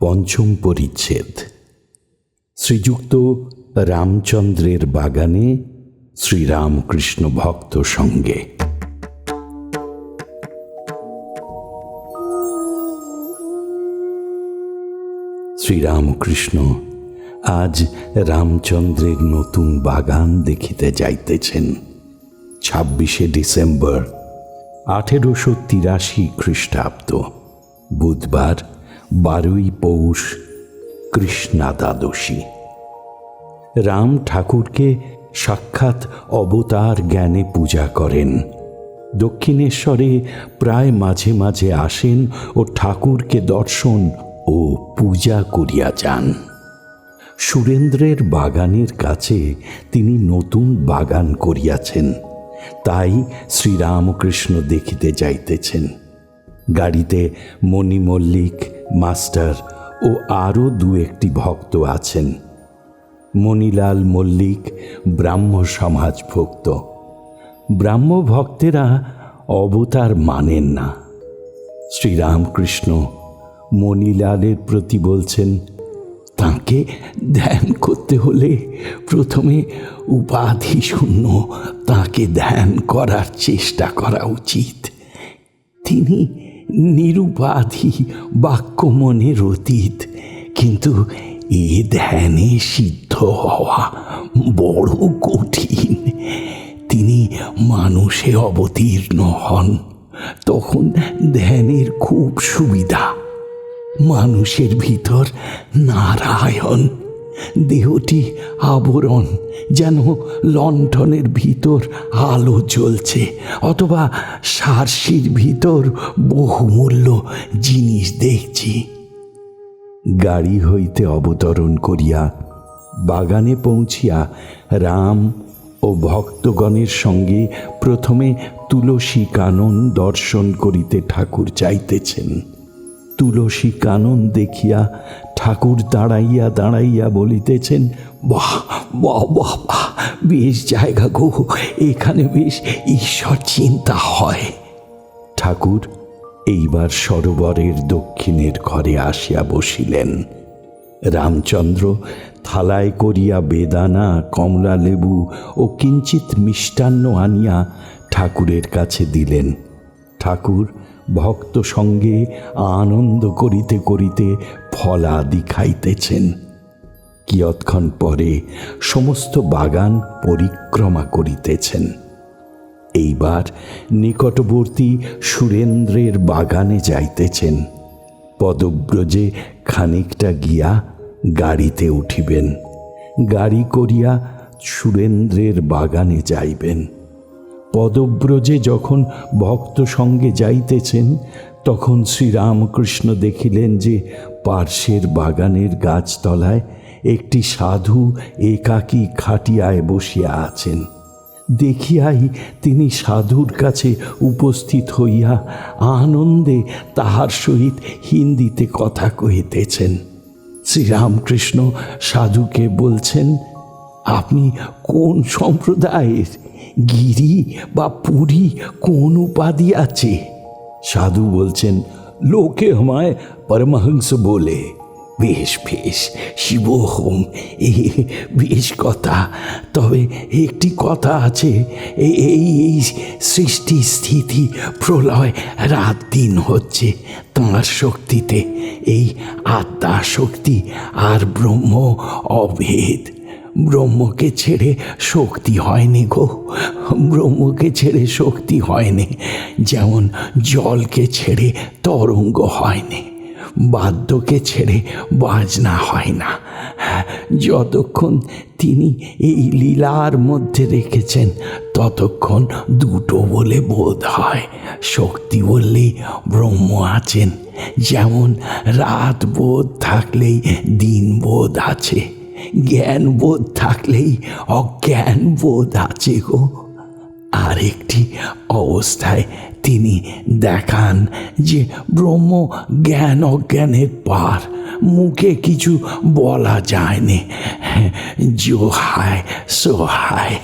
পঞ্চম পরিচ্ছেদ। শ্রীযুক্ত রামচন্দ্রের বাগানে শ্রীরামকৃষ্ণ ভক্ত সঙ্গে। শ্রীরামকৃষ্ণ আজ রামচন্দ্রের নতুন বাগান দেখিতে যাইতেছেন। ছাব্বিশে ডিসেম্বর, আঠেরোশো তিরাশি খ্রিস্টাব্দ, বুধবার, বারোই পৌষ কৃষ্ণা রাম ঠাকুরকে সাক্ষাৎ অবতার জ্ঞানে পূজা করেন। দক্ষিণেশ্বরে প্রায় মাঝে মাঝে আসেন ও ঠাকুরকে দর্শন ও পূজা করিয়া যান। সুরেন্দ্রের বাগানের কাছে তিনি নতুন বাগান করিয়াছেন। তাই শ্রীরামকৃষ্ণ দেখিতে যাইতেছেন। গাড়িতে মণি মল্লিক মাস্টার ও আরও দু একটি ভক্ত আছেন। মণিলাল মল্লিক, ব্রাহ্ম সমাজ ভক্ত ব্রাহ্ম ভক্তেরা অবতার মানেন না। শ্রীরামকৃষ্ণ মণিলালের প্রতি বলছেন তাকে ধ্যান করতে হলে প্রথমে উপাধি শূন্য তাকে ধ্যান করার চেষ্টা করা উচিত। তিনি নিরুপাধি বাক্য মনের অতীত, কিন্তু এ ধ্যানে সিদ্ধ হওয়া বড় কঠিন। তিনি মানুষে অবতীর্ণ হন, তখন ধ্যানের খুব সুবিধা। মানুষের ভিতর নারায়ণ। দেহটি আবরণ, যেন লণ্ঠনের ভিতর আলো জ্বলছে, অথবা সার্সির ভিতর বহুমূল্য জিনিস দেখছি। গাড়ি হইতে অবতরণ করিয়া বাগানে পৌঁছিয়া রাম ও ভক্তগণের সঙ্গে প্রথমে তুলসী কানন দর্শন করিতে ঠাকুর চাইতেছেন। তুলসী কানন দেখিয়া ঠাকুর দাঁড়াইয়া দাঁড়াইয়া বলিতেছেন, বাহ বাহ বাহ বাহ, বেশ জায়গা গো, এখানে বেশ ঈশ্বর চিন্তা হয়। ঠাকুর এইবার সরোবরের দক্ষিণের ঘরে আসিয়া বসিলেন। রামচন্দ্র থালায় করিয়া বেদানা, কমলা লেবু ও কিঞ্চিত মিষ্টান্ন আনিয়া ঠাকুরের কাছে দিলেন। ঠাকুর ভক্ত সঙ্গে আনন্দ করিতে করিতে ফলাদি খাইতেছেন। কিয়ৎক্ষণ পরে সমস্ত বাগান পরিক্রমা করিতেছেন। এইবার নিকটবর্তী সুরেন্দ্রের বাগানে যাইতেছেন। পদব্রজে খানিকটা গিয়া গাড়িতে উঠিবেন। গাড়ি করিয়া সুরেন্দ্রের বাগানে যাইবেন। পদব্রজে যখন ভক্ত সঙ্গে যাইতেছেন, তখন শ্রীরামকৃষ্ণ দেখিলেন যে পার্শ্বের বাগানের গাছতলায় একটি সাধু একাকী খাটিয়ায় বসিয়া আছেন। দেখিয়াই তিনি সাধুর কাছে উপস্থিত হইয়া আনন্দে তাহার সহিত হিন্দিতে কথা কহিতেছেন। শ্রীরামকৃষ্ণ সাধুকে বলছেন আপনি কোন সম্প্রদায়ের গিরি বা পুরী কোন উপাধি আছে? সাধু বলছেন, লোকে আমায় পরমহংস বলে। বেশ বেশ, শিব হোম এ বেশ কথা। তবে একটি কথা আছে এই এই সৃষ্টি স্থিতি প্রলয় রাত দিন হচ্ছে তাঁর শক্তিতে। এই আত্মা শক্তি আর ব্রহ্ম অভেদ। ব্রহ্মকে ছেড়ে শক্তি হয়নি গো। ব্রহ্মকে ছেড়ে শক্তি হয়নি। যেমন জলকে ছেড়ে তরঙ্গ হয়নি, বাদ্যকে ছেড়ে বাজনা হয় না যতক্ষণ তিনি এই লীলার মধ্যে রেখেছেন, ততক্ষণ দুটো বলে বোধ হয়, শক্তি বললেই ব্রহ্ম আছেন। যেমন রাত বোধ থাকলেই দিন বোধ আছে। জ্ঞান বোধ থাকলেই অজ্ঞান বোধ আছে গো। আরেকটি অবস্থায় তিনি দেখান যে ব্রহ্ম জ্ঞান অজ্ঞানের পার, মুখে কিছু বলা যায় যায়নি। জো হায় সো হায়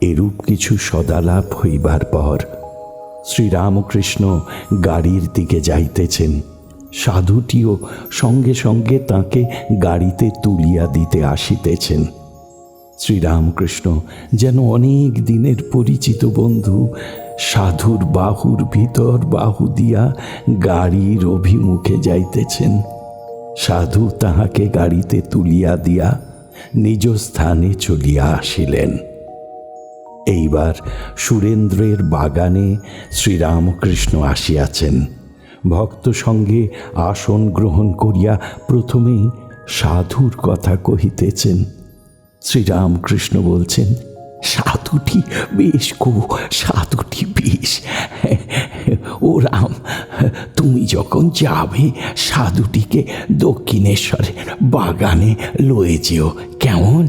এরূপ কিছু সদালাপ হইবার পর শ্রীরামকৃষ্ণ গাড়ির দিকে যাইতেছেন। সাধুটিও সঙ্গে সঙ্গে তাকে গাড়িতে তুলিয়া দিতে আসিতেছেন। শ্রীরামকৃষ্ণ যেন অনেক দিনের পরিচিত বন্ধু, সাধুর বাহুর ভিতর বাহু দিয়া গাড়ির অভিমুখে যাইতেছেন। সাধু তাহাকে গাড়িতে তুলিয়া দিয়া নিজ স্থানে চলিয়া আসিলেন। এইবার সুরেন্দ্রের বাগানে শ্রীরামকৃষ্ণ আসিয়াছেন। ভক্ত সঙ্গে আসন গ্রহণ করিয়া প্রথমেই সাধুর কথা কহিতেছেন। শ্রীরামকৃষ্ণ বলছেন, সাধুটি বেশ গো, সাধুটি বেশ। ও রাম, তুমি যখন যাবে, সাধুটিকে দক্ষিণেশ্বরের বাগানে লয়ে যেও। কেমন?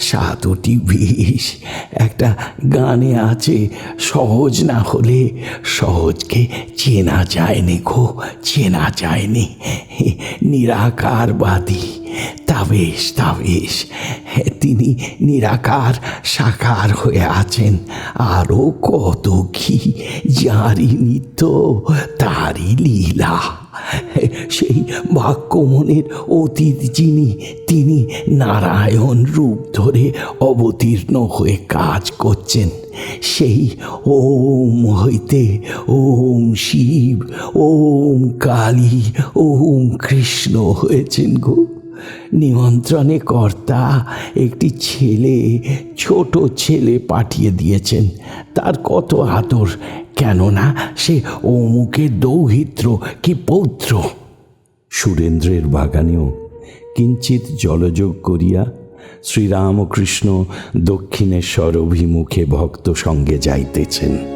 সাধুটি বেশ একটা গানে আছে, সহজ না হলে সহজকে চেনা যায়নি গো, চেনা যায়নি। নিরাকারবাদী তা বেশ তা তিনি নিরাকার সাকার হয়ে আছেন। আরও কত কি, যারই নিত্য, তারই লীলা। সেই বাক্যমনের অতীত যিনি, তিনি নারায়ণ রূপ ধরে অবতীর্ণ হয়ে কাজ করছেন। সেই ওম হইতে ওম শিব, ওম কালী, ওম কৃষ্ণ হয়েছেন গো। নিমন্ত্রণে কর্তা একটি ছেলে, ছোট ছেলে পাঠিয়ে দিয়েছেন। তার কত আদর, কেননা সে অমুকের দৌহিত্র কি পৌত্র? সুরেন্দ্রের বাগানেও কিঞ্চিত জলযোগ করিয়া শ্রীরামকৃষ্ণ দক্ষিণেশ্বর অভিমুখে ভক্ত সঙ্গে যাইতেছেন।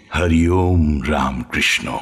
हरिओम राम कृष्णो